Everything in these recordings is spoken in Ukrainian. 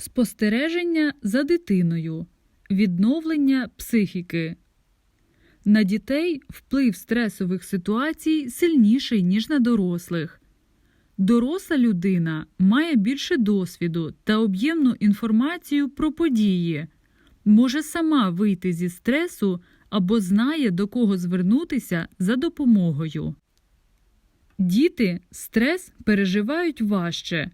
Спостереження за дитиною. Відновлення психіки. На дітей вплив стресових ситуацій сильніший, ніж на дорослих. Доросла людина має більше досвіду та об'ємну інформацію про події, може сама вийти зі стресу або знає, до кого звернутися за допомогою. Діти стрес переживають важче,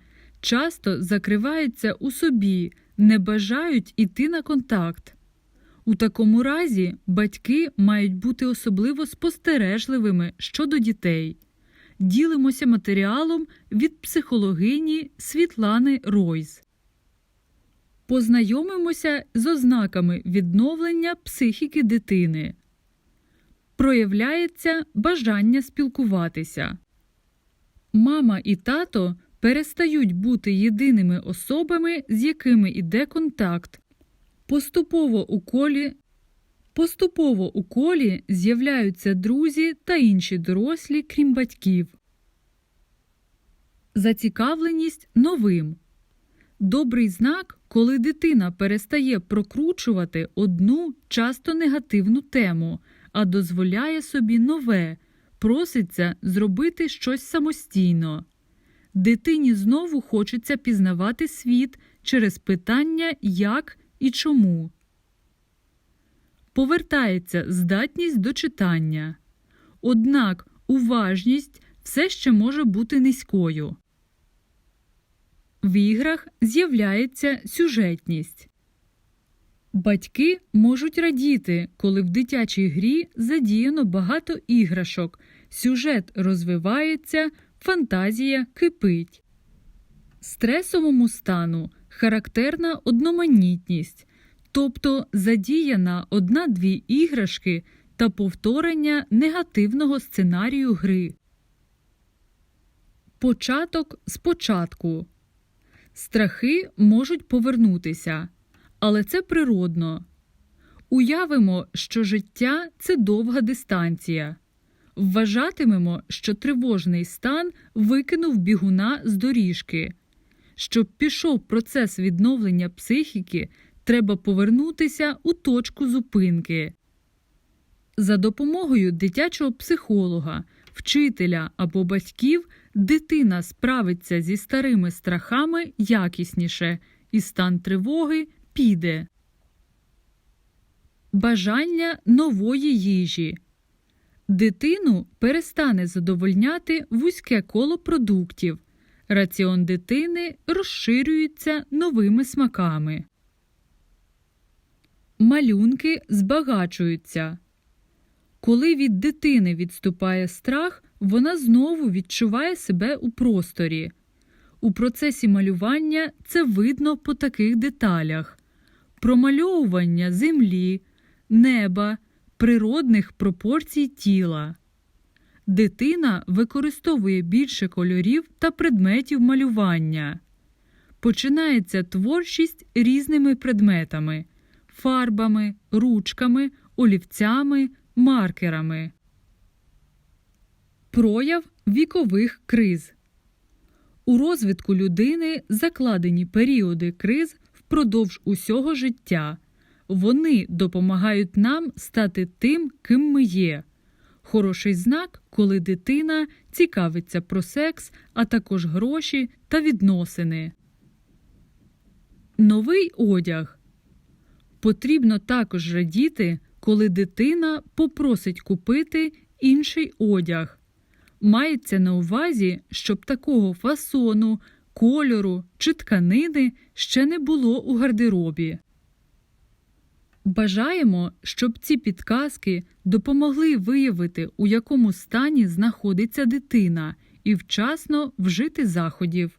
часто закриваються у собі, не бажають іти на контакт. У такому разі батьки мають бути особливо спостережливими щодо дітей. Ділимося матеріалом від психологині Світлани Ройз. Познайомимося з ознаками відновлення психіки дитини. Проявляється бажання спілкуватися. Мама і тато перестають бути єдиними особами, з якими йде контакт. Поступово у колі Поступово у колі з'являються друзі та інші дорослі, крім батьків. Зацікавленість новим. Добрий знак, коли дитина перестає прокручувати одну часто негативну тему, а дозволяє собі нове, проситься зробити щось самостійно. Дитині знову хочеться пізнавати світ через питання як і чому. Повертається здатність до читання. Однак уважність все ще може бути низькою. В іграх з'являється сюжетність. Батьки можуть радіти, коли в дитячій грі задіяно багато іграшок, сюжет розвивається, фантазія кипить. Стресовому стану характерна одноманітність, тобто задіяна одна-дві іграшки та повторення негативного сценарію гри. Початок спочатку. Страхи можуть повернутися, але це природно. Уявимо, що життя це довга дистанція. Вважатимемо, що тривожний стан викинув бігуна з доріжки. Щоб пішов процес відновлення психіки, треба повернутися у точку зупинки. За допомогою дитячого психолога, вчителя або батьків дитина справиться зі старими страхами якісніше, і стан тривоги піде. Бажання нової їжі. Дитину перестане задовольняти вузьке коло продуктів. Раціон дитини розширюється новими смаками. Малюнки збагачуються. Коли від дитини відступає страх, вона знову відчуває себе у просторі. У процесі малювання це видно по таких деталях: промальовування землі, неба, природних пропорцій тіла. Дитина використовує більше кольорів та предметів малювання. Починається творчість різними предметами фарбами, ручками, олівцями, маркерами. Прояв вікових криз. У розвитку людини закладені періоди криз впродовж усього життя. Вони допомагають нам стати тим, ким ми є. Хороший знак, коли дитина цікавиться про секс, а також гроші та відносини. Новий одяг. Потрібно також радіти, коли дитина попросить купити інший одяг. Мається на увазі, щоб такого фасону, кольору чи тканини ще не було у гардеробі. Бажаємо, щоб ці підказки допомогли виявити, у якому стані знаходиться дитина, і вчасно вжити заходів.